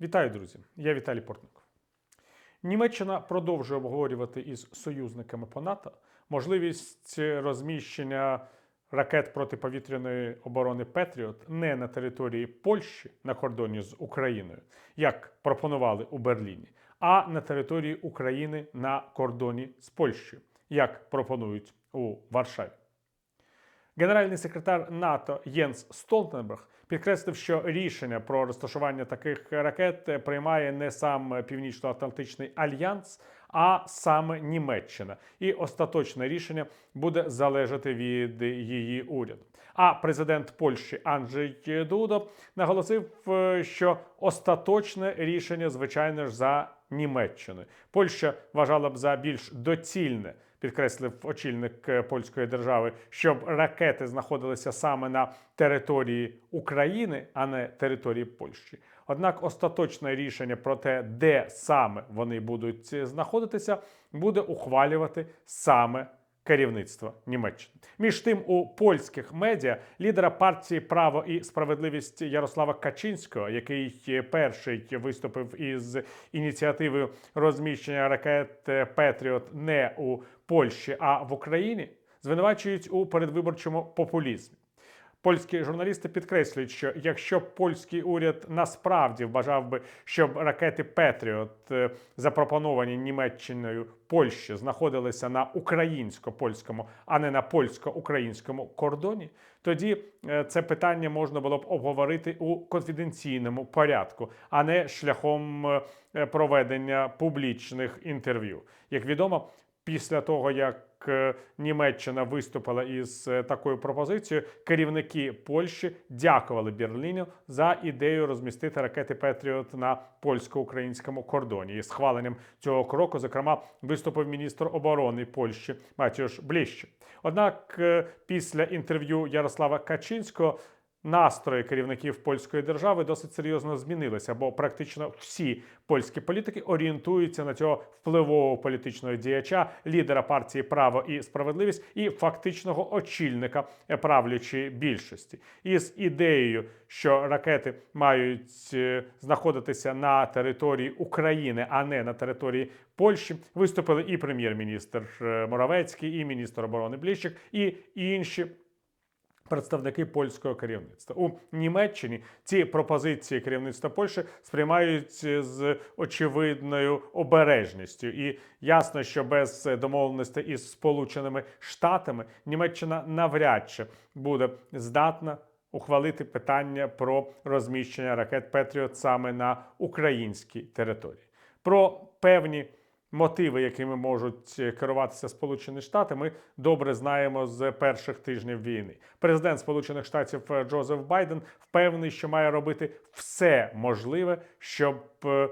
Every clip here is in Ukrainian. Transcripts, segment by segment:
Вітаю, друзі! Я Віталій Портников. Німеччина продовжує обговорювати із союзниками по НАТО можливість розміщення ракет протиповітряної оборони Петріот не на території Польщі на кордоні з Україною, як пропонували у Берліні, а на території України на кордоні з Польщею, як пропонують у Варшаві. Генеральний секретар НАТО Єнс Столтенберг підкреслив, що рішення про розташування таких ракет приймає не сам Північно-Атлантичний альянс, а саме Німеччина. І остаточне рішення буде залежати від її уряду. А президент Польщі Анджей Дудо наголосив, е, що остаточне рішення, звичайно ж, за Німеччиною. Польща вважала б за більш доцільне підкреслив очільник е, польської держави, щоб ракети знаходилися саме на території України, а не території Польщі. Однак остаточне рішення про те, де саме вони будуть е, знаходитися, буде ухвалювати саме керівництва Німеччини. Між тим, у польських медіа лідера партії Право і справедливість Ярослава Качинського, який перший виступив із ініціативою розміщення ракет Петріот не у Польщі, а в Україні, звинувачують у передвиборчому популізмі. Польські журналісти підкреслюють, що якщо польський уряд насправді вважав би, щоб ракети Петріот, е, запропоновані Німеччиною Польщі, знаходилися на українсько-польському, а не на польсько-українському кордоні, тоді е, це питання можна було б обговорити у конфіденційному порядку, а не шляхом е, проведення публічних інтерв'ю. Як відомо, після того як е, Німеччина виступила із е, такою пропозицією, керівники Польщі дякували Берліну за ідею розмістити ракети Петріот на польсько-українському кордоні. І схваленням цього кроку, зокрема, виступив міністр оборони Польщі Матіош Бліще. Однак, е, після інтерв'ю Ярослава Качинського. Настрої керівників польської держави досить серйозно змінилися, бо практично всі польські політики орієнтуються на цього впливового політичного діяча, лідера партії Право і справедливість і фактичного очільника правлячої більшості. Із ідеєю, що ракети мають е, знаходитися на території України, а не на території Польщі, виступили і прем'єр-міністр е, Моравецький, і міністр оборони Бліщик, і інші. Представники польського керівництва у Німеччині ці пропозиції керівництва Польщі сприймають з очевидною обережністю, і ясно, що без домовленостей із Сполученими Штатами Німеччина навряд чи буде здатна ухвалити питання про розміщення ракет Петріот саме на українській території. Про певні Мотиви, якими можуть керуватися Сполучені Штати, ми добре знаємо з перших тижнів війни. Президент Сполучених Штатів Джозеф Байден впевнений, що має робити все можливе, щоб е,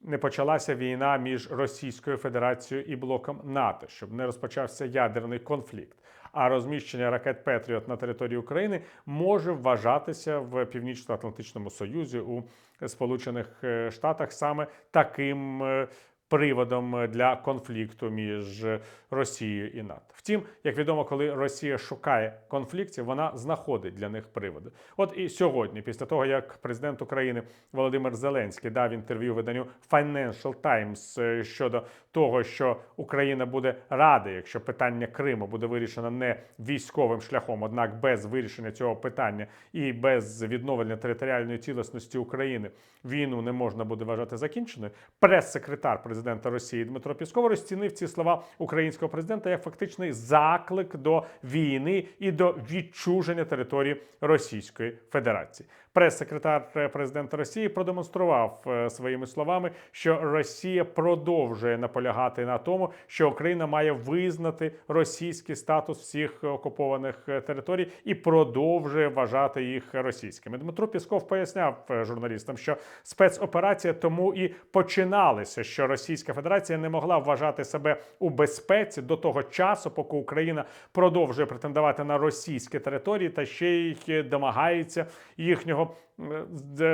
не почалася війна між Російською Федерацією і блоком НАТО, щоб не розпочався ядерний конфлікт. А розміщення ракет Петріот на території України може вважатися в Північно-Атлантичному Союзі у Сполучених е, Штатах саме таким е, приводом для конфлікту між Росією і НАТО. Втім, як відомо, коли Росія шукає конфліктів, вона знаходить для них приводи. От і сьогодні, після того як президент України Володимир Зеленський дав інтерв'ю виданню Financial Times е, щодо того, що Україна буде рада, якщо питання Криму буде вирішено не військовим шляхом, однак без вирішення цього питання і без відновлення територіальної цілісності України війну не можна буде вважати закінченою. Прес-секретар президента Росії Дмитро Пісков розцінив ці слова українського президента як фактичний заклик до війни і до відчуження території Російської Федерації. Прес-секретар президента Росії продемонстрував е, своїми словами, що Росія продовжує наполягати на тому, що Україна має визнати російський статус всіх окупованих е, територій і продовжує вважати їх російськими. Дмитро Пісков поясняв е, журналістам, що спецоперація тому і починалася, що Російська Федерація не могла вважати себе у безпеці до того часу, поки Україна продовжує претендувати на російські території та ще й домагається їхнього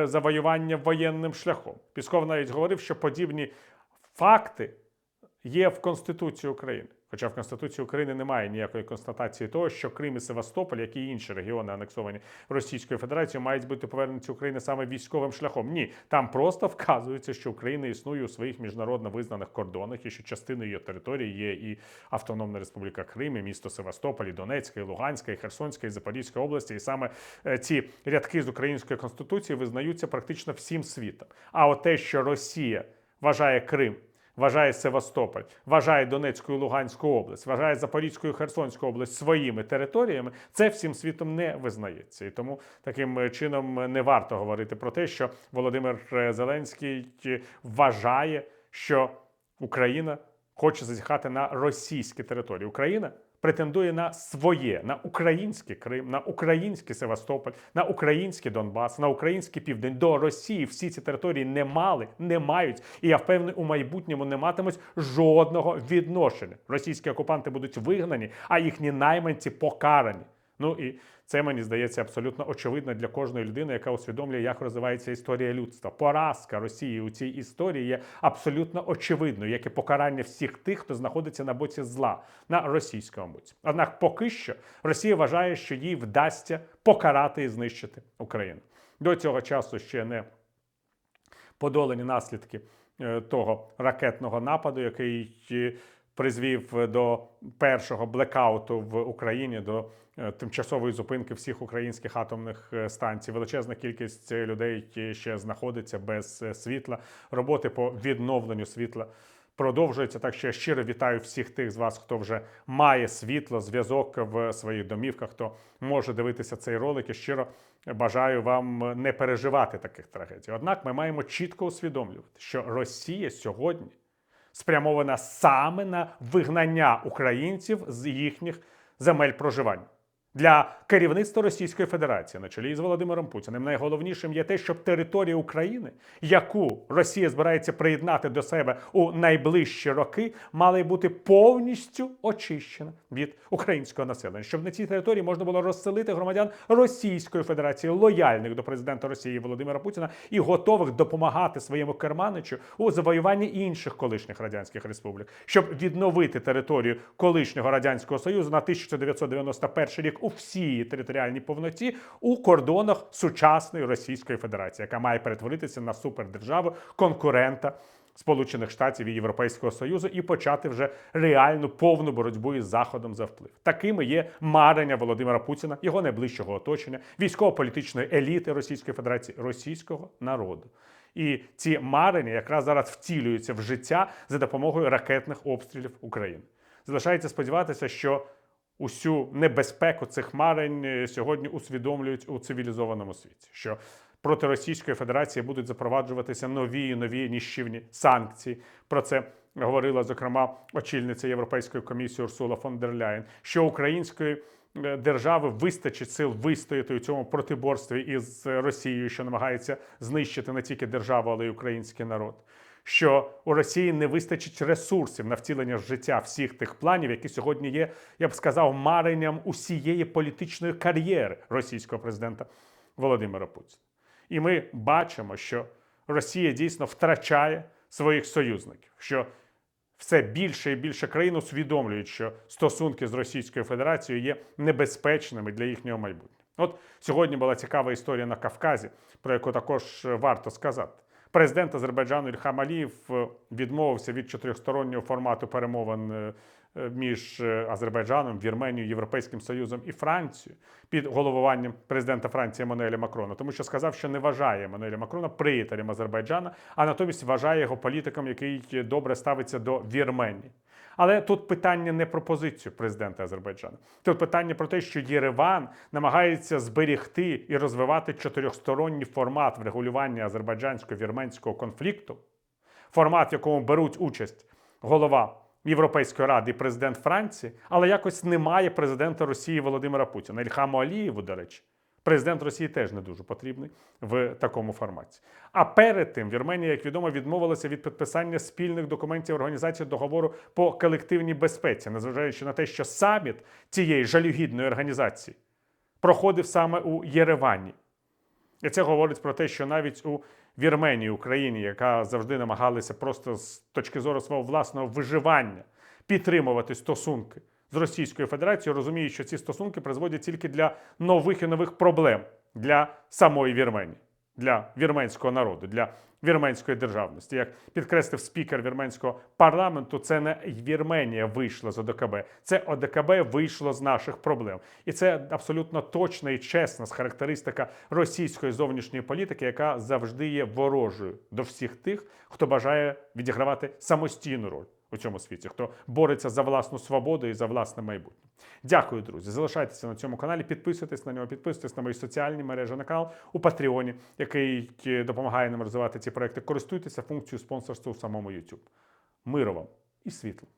завоювання воєнним шляхом. Пісков навіть говорив, що подібні факти є в Конституції України. Хоча в Конституції України немає ніякої констатації того, що Крим і Севастополь, як і інші регіони, анексовані Російською Федерацією, мають бути повернуті Україні саме військовим шляхом. Ні, там просто вказується, що Україна існує у своїх міжнародно визнаних кордонах і що частиною її території є і Автономна Республіка Крим, і місто Севастополь, і Донецька, і Луганська, і Херсонська, і Запорізька області. І саме е, ці рядки з української конституції визнаються практично всім світом. А от те, що Росія вважає Крим вважає Севастополь, вважає Донецьку і Луганську область, вважає Запорізьку і Херсонську область своїми територіями, це всім світом не визнається. І тому таким чином не варто говорити про те, що Володимир Зеленський вважає, що Україна хоче зазіхати на російські території. Україна претендує на своє, на український Крим, на український Севастополь, на український Донбас, на український південь до Росії. Всі ці території не мали, не мають, і я впевнений, у майбутньому не матимуть жодного відношення. Російські окупанти будуть вигнані, а їхні найманці покарані. Ну і це мені здається абсолютно очевидно для кожної людини, яка усвідомлює, як розвивається історія людства. Поразка Росії у цій історії є абсолютно очевидною, як і покарання всіх тих, хто знаходиться на боці зла на російському боці. Однак, поки що Росія вважає, що їй вдасться покарати і знищити Україну. До цього часу ще не подолані наслідки е, того ракетного нападу, який е, призвів до першого блекауту в Україні. до Е, тимчасової зупинки всіх українських атомних е, станцій. Величезна кількість людей ще знаходиться без е, світла. Роботи по відновленню світла. Продовжується так, що я щиро вітаю всіх тих з вас, хто вже має світло, зв'язок в своїх домівках, хто може дивитися цей ролик. І щиро бажаю вам не переживати таких трагедій. Однак ми маємо чітко усвідомлювати, що Росія сьогодні спрямована саме на вигнання українців з їхніх земель проживання. Для керівництва Російської Федерації на чолі з Володимиром Путіним. Найголовнішим є те, щоб територія України, яку Росія збирається приєднати до себе у найближчі роки, мала бути повністю очищена від українського населення, щоб на цій території можна було розселити громадян Російської Федерації, лояльних до президента Росії Володимира Путіна і готових допомагати своєму керманичу у завоюванні інших колишніх радянських республік, щоб відновити територію колишнього радянського союзу на 1991 рік у всій територіальній повноті у кордонах сучасної Російської Федерації, яка має перетворитися на супердержаву конкурента. Сполучених Штатів і Європейського Союзу і почати вже реальну повну боротьбу із заходом за вплив. Такими є марення Володимира Путіна, його найближчого оточення, військово-політичної еліти Російської Федерації, російського народу. І ці марення якраз зараз втілюються в життя за допомогою ракетних обстрілів України. Залишається сподіватися, що усю небезпеку цих марень е, сьогодні усвідомлюють у цивілізованому світі. Що проти Російської Федерації будуть запроваджуватися нові і нові ніщівні санкції. Про це говорила зокрема очільниця Європейської комісії Урсула фон дер Ляєн, що української е, держави вистачить сил вистояти у цьому протиборстві із Росією, що намагається знищити не тільки державу, але й український народ що у Росії не вистачить ресурсів на втілення в життя всіх тих планів, які сьогодні є, я б сказав, маренням усієї політичної кар'єри російського президента Володимира Путіна. І ми бачимо, що Росія дійсно втрачає своїх союзників. що все більше і більше країн усвідомлюють, що стосунки з Російською Федерацією є небезпечними для їхнього майбутнього. От сьогодні була цікава історія на Кавказі, про яку також варто сказати. Президент Азербайджану Ільхам Алієв е, відмовився від чотирьохстороннього формату перемовин е, між Азербайджаном, Вірменією, Європейським Союзом і Францією під головуванням президента Франції Еммануеля Макрона, тому що сказав, що не вважає Еммануеля Макрона приятелем Азербайджана, а натомість вважає його політиком, який добре ставиться до Вірменії. Але тут питання не про позицію президента Азербайджану. Тут питання про те, що Єреван намагається зберігти і розвивати чотирьохсторонній формат врегулювання азербайджансько-вірменського конфлікту, формат, в якому беруть участь голова. Європейської ради і президент Франції, але якось немає президента Росії Володимира Путіна. Ільхаму Алієву, до речі, Президент Росії теж не дуже потрібний в такому форматі. А перед тим Вірменія, як відомо, відмовилася від підписання спільних документів організації договору по колективній безпеці, незважаючи на те, що саміт цієї жалюгідної організації проходив саме у Єревані. І це говорить про те, що навіть у Вірменії, Україні, яка завжди намагалася просто з точки зору свого власного виживання підтримувати стосунки з Російською Федерацією, розуміють, що ці стосунки призводять тільки для нових і нових проблем для самої Вірменії, для вірменського народу, для вірменської державності. Як підкреслив спікер вірменського парламенту, це не Вірменія вийшла з ОДКБ, це ОДКБ вийшло з наших проблем. І це абсолютно точна і чесна характеристика російської зовнішньої політики, яка завжди є ворожою до всіх тих, хто бажає відігравати самостійну роль у цьому світі, хто бореться за власну свободу і за власне майбутнє. Дякую, друзі. Залишайтеся на цьому каналі, підписуйтесь на нього, підписуйтесь на мої соціальні мережі на канал у Патреоні, який допомагає нам розвивати ці проекти. Користуйтеся функцією спонсорства у самому YouTube. Миру вам і світла!